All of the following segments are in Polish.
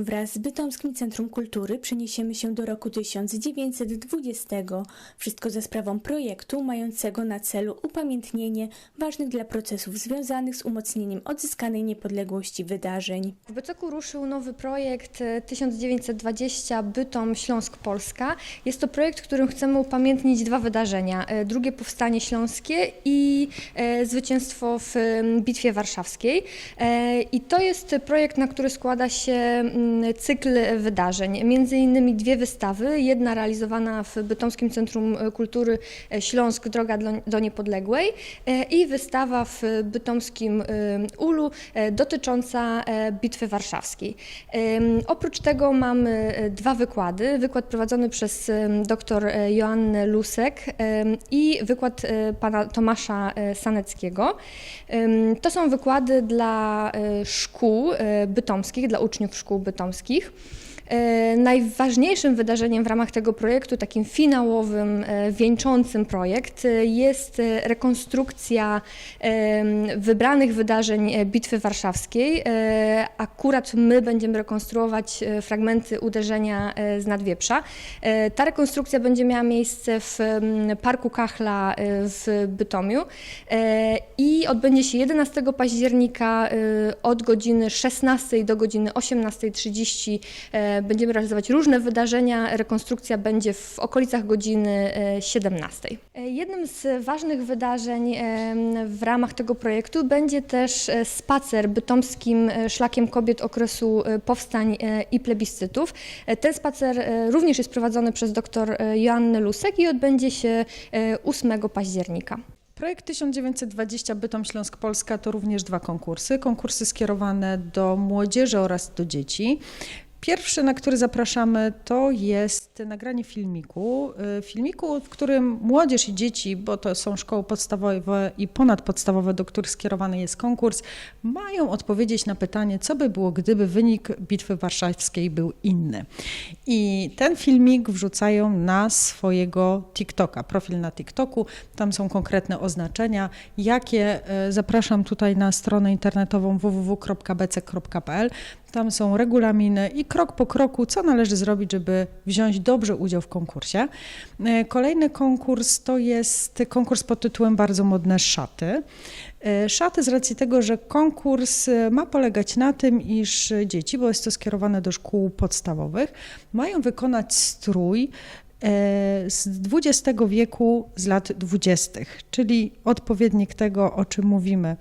Wraz z Bytomskim Centrum Kultury przeniesiemy się do roku 1920. Wszystko za sprawą projektu mającego na celu upamiętnienie ważnych dla procesów związanych z umocnieniem odzyskanej niepodległości wydarzeń. W Bycoku ruszył nowy projekt e, 1920 Bytom Śląsk Polska. Jest to projekt, którym chcemy upamiętnić dwa wydarzenia. E, Drugie Powstanie Śląskie i e, zwycięstwo w Bitwie Warszawskiej. E, I to jest projekt, na który składa się cykl wydarzeń. Między innymi dwie wystawy. Jedna realizowana w Bytomskim Centrum Kultury e, Śląsk Droga do- Niepodległej e, i wystawa w Bytomskim e, Ulu dotycząca Bitwy Warszawskiej. Oprócz tego mamy dwa wykłady. Wykład prowadzony przez dr Joannę Lusek i wykład pana Tomasza Saneckiego. To są wykłady dla szkół bytomskich, dla uczniów szkół bytomskich. там скіг. Najważniejszym wydarzeniem w ramach tego projektu, takim finałowym, e, wieńczącym projekt, e, jest e, rekonstrukcja wybranych wydarzeń e, Bitwy Warszawskiej. E, Akurat my będziemy rekonstruować e, fragmenty uderzenia e, z Nadwieprza. E, Ta rekonstrukcja będzie miała miejsce w Parku Kachla e, w Bytomiu e, i odbędzie się 11 października e, od godziny 16 do godziny 18.30 e, będziemy realizować różne wydarzenia. Rekonstrukcja będzie w okolicach godziny e, 17. E, Jednym z ważnych wydarzeń em, w ramach tego projektu będzie też e, spacer bytomskim e, szlakiem kobiet okresu e, powstań e, i plebiscytów. E, Ten spacer e, również jest prowadzony przez dr e, Joannę Lusek i odbędzie się e, 8 października. Projekt 1920 Bytom Śląsk Polska to również dwa konkursy. Konkursy skierowane do młodzieży oraz do dzieci. Pierwszy, na który zapraszamy, to jest nagranie filmiku. Y, Filmiku, w którym młodzież i dzieci, bo to są szkoły podstawowe i ponadpodstawowe, do których skierowany jest konkurs, mają odpowiedzieć na pytanie, co by było, gdyby wynik Bitwy Warszawskiej był inny. I ten filmik wrzucają na swojego TikToka, profil na TikToku. Tam są konkretne oznaczenia, jakie e, zapraszam tutaj na stronę internetową www.bc.pl. Tam są regulaminy i krok po kroku, co należy zrobić, żeby wziąć dobrze udział w konkursie. E, Kolejny konkurs to jest konkurs pod tytułem Bardzo modne szaty. E, Szaty z racji tego, że konkurs e, ma polegać na tym, iż dzieci, bo jest to skierowane do szkół podstawowych, mają wykonać strój z XX wieku, z lat 20., czyli odpowiednik tego, o czym mówimy,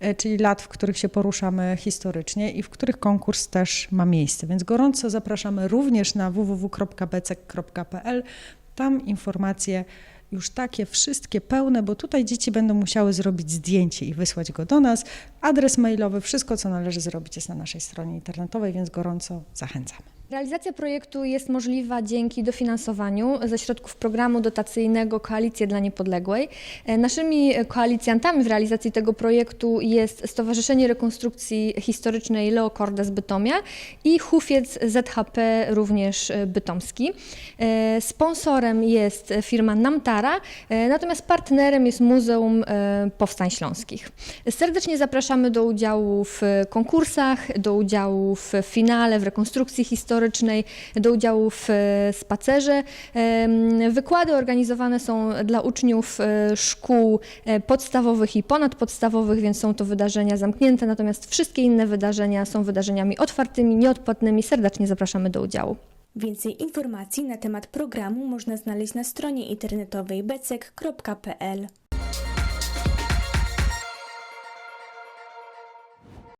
e, czyli lat, w których się poruszamy historycznie i w których konkurs też ma miejsce. Więc gorąco zapraszamy również na www.becek.pl. Tam informacje już takie wszystkie pełne, bo tutaj dzieci będą musiały zrobić zdjęcie i wysłać go do nas. Adres mailowy, wszystko co należy zrobić jest na naszej stronie internetowej, więc gorąco zachęcamy. Realizacja projektu jest możliwa dzięki dofinansowaniu ze środków programu dotacyjnego Koalicje dla Niepodległej. E, Naszymi koalicjantami w realizacji tego projektu jest Stowarzyszenie Rekonstrukcji Historycznej Leokorda z Bytomia i Hufiec ZHP również e, bytomski. E, Sponsorem jest firma Namtara, natomiast partnerem jest Muzeum Powstań Śląskich. Serdecznie zapraszamy do udziału w konkursach, do udziału w finale, w rekonstrukcji historycznej, do udziału w e, spacerze. Wykłady organizowane są dla uczniów e, szkół e, podstawowych i ponadpodstawowych, więc są to wydarzenia zamknięte, natomiast wszystkie inne wydarzenia są wydarzeniami otwartymi, nieodpłatnymi. Serdecznie zapraszamy do udziału. Więcej informacji na temat programu można znaleźć na stronie internetowej becek.pl.